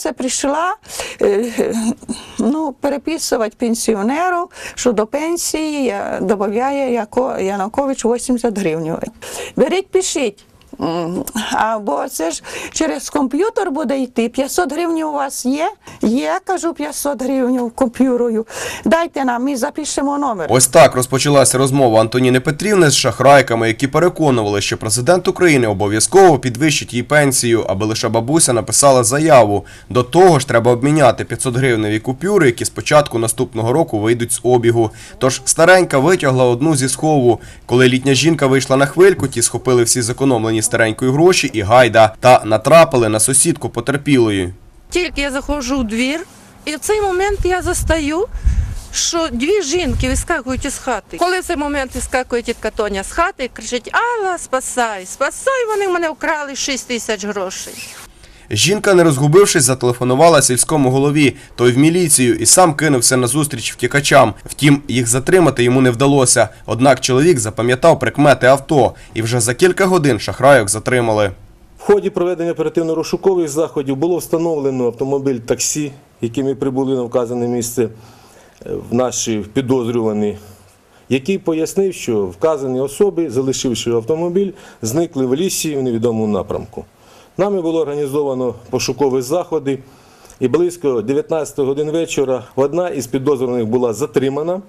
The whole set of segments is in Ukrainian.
Це прийшла е, ну, переписувати пенсіонеру, що до пенсії додає Янукович 80 гривень. Беріть, пишіть. Або це ж через комп'ютер буде йти. 500 гривень у вас є? Є, кажу, 500 гривень комп'ютерою. Дайте нам, ми запишемо номер. Ось так розпочалася розмова Антоніни Петрівни з шахрайками, які переконували, що президент України обов'язково підвищить їй пенсію, аби лише бабуся написала заяву. До того ж, треба обміняти 500 гривневі купюри, які з початку наступного року вийдуть з обігу. Тож старенька витягла одну зі схову. Коли літня жінка вийшла на хвильку, ті схопили всі зекономлені старенької гроші і гайда та натрапили на сусідку потерпілої. Тільки я заходжу у двір, і в цей момент я застаю, що дві жінки вискакують із хати. Коли в цей момент вискакує тітка Тоня з хати кричить: Алла, спасай, спасай, вони мене вкрали 6 тисяч грошей. Жінка, не розгубившись, зателефонувала сільському голові, той в міліцію і сам кинувся на зустріч втікачам. Втім, їх затримати йому не вдалося. Однак чоловік запам'ятав прикмети авто, і вже за кілька годин шахрайок затримали. В ході проведення оперативно-розшукових заходів було встановлено автомобіль таксі, яким ми прибули на вказане місце е, в наші підозрювані, який пояснив, що вказані особи, залишивши автомобіль, зникли в лісі в невідомому напрямку. Нами було організовано пошукові заходи, і близько 19 годин вечора одна із підозрюваних була затримана.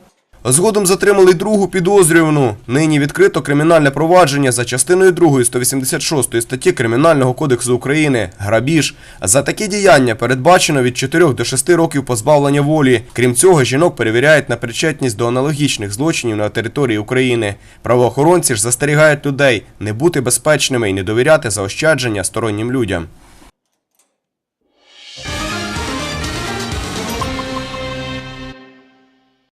Згодом затримали другу підозрювану. Нині відкрито кримінальне провадження за частиною 2 186 статті Кримінального кодексу України грабіж. За такі діяння передбачено від 4 до 6 років позбавлення волі. Крім цього, жінок перевіряють на причетність до аналогічних злочинів на території України. Правоохоронці ж застерігають людей не бути безпечними і не довіряти заощадження стороннім людям.